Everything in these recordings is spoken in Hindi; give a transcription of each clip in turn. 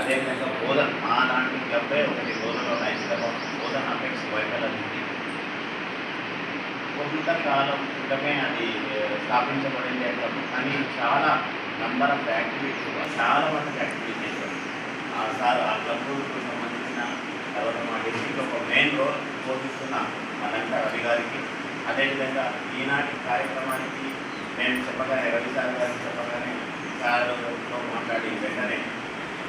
అదేవిధంగా బోధన్ మా లాంటి క్లబ్బే ఒకటి బోధనలో Hyderabad club of Bodhan apex వైకల్ అని కొంతకాలం క్రితమే అది స్థాపించబడింది క్లబ్ కానీ చాలా నంబర్ ఆఫ్ యాక్టివిటీస్ చాలా మంది యాక్టివిటీస్ చేశారు. ఆ సార్ ఆ క్లబ్కు సంబంధించిన తర్వాత మా డిస్ట్రిక్ట్ ఒక మెయిన్ రోల్ పోషిస్తున్న మా లంక రవి గారికి. అదేవిధంగా ఈనాటి కార్యక్రమానికి నేను చెప్పగానే రవి సార్ గారికి చెప్పగానే సార్తో మాట్లాడి వెంటనే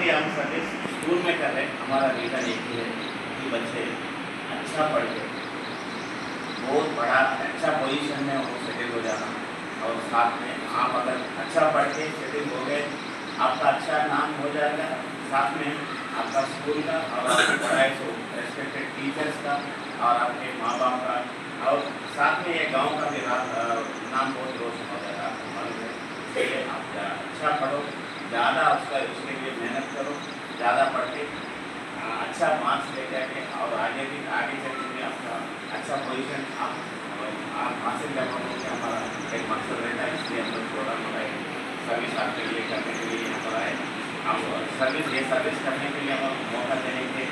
भी हम सर्विस स्कूल में कर रहे हैं। हमारा रीज़न एक ही कि बच्चे अच्छा पढ़ के बहुत बड़ा अच्छा पोजीशन में वो सेटल हो जाना और साथ में आप अगर अच्छा पढ़ के सेटल हो गए, आपका अच्छा नाम हो जाएगा। साथ में आपका स्कूल का और आपकी पढ़ाई को रेस्पेक्टेड टीचर्स का और आपके माँ बाप का। और साथ में ये गाँव का भी रा- अ, नाम बहुत रोशन हो जाएगा आपको मालूम है इसलिए आप जा- अच्छा पढ़ो ज़्यादा उसका उसके लिए मेहनत करो, ज़्यादा पढ़ के अच्छा मार्क्स ले जाके और आगे भी, आगे चलते हुए आपका अच्छा पोजिशन आप आप हासिल कर पाओगे। हमारा एक मकसद रहता है, इसलिए हम लोग थोड़ा बनाए सर्विस आपके लिए करने के लिए यहाँ पर आए। हम सर्विस ये सर्विस करने के लिए हम मौका देने के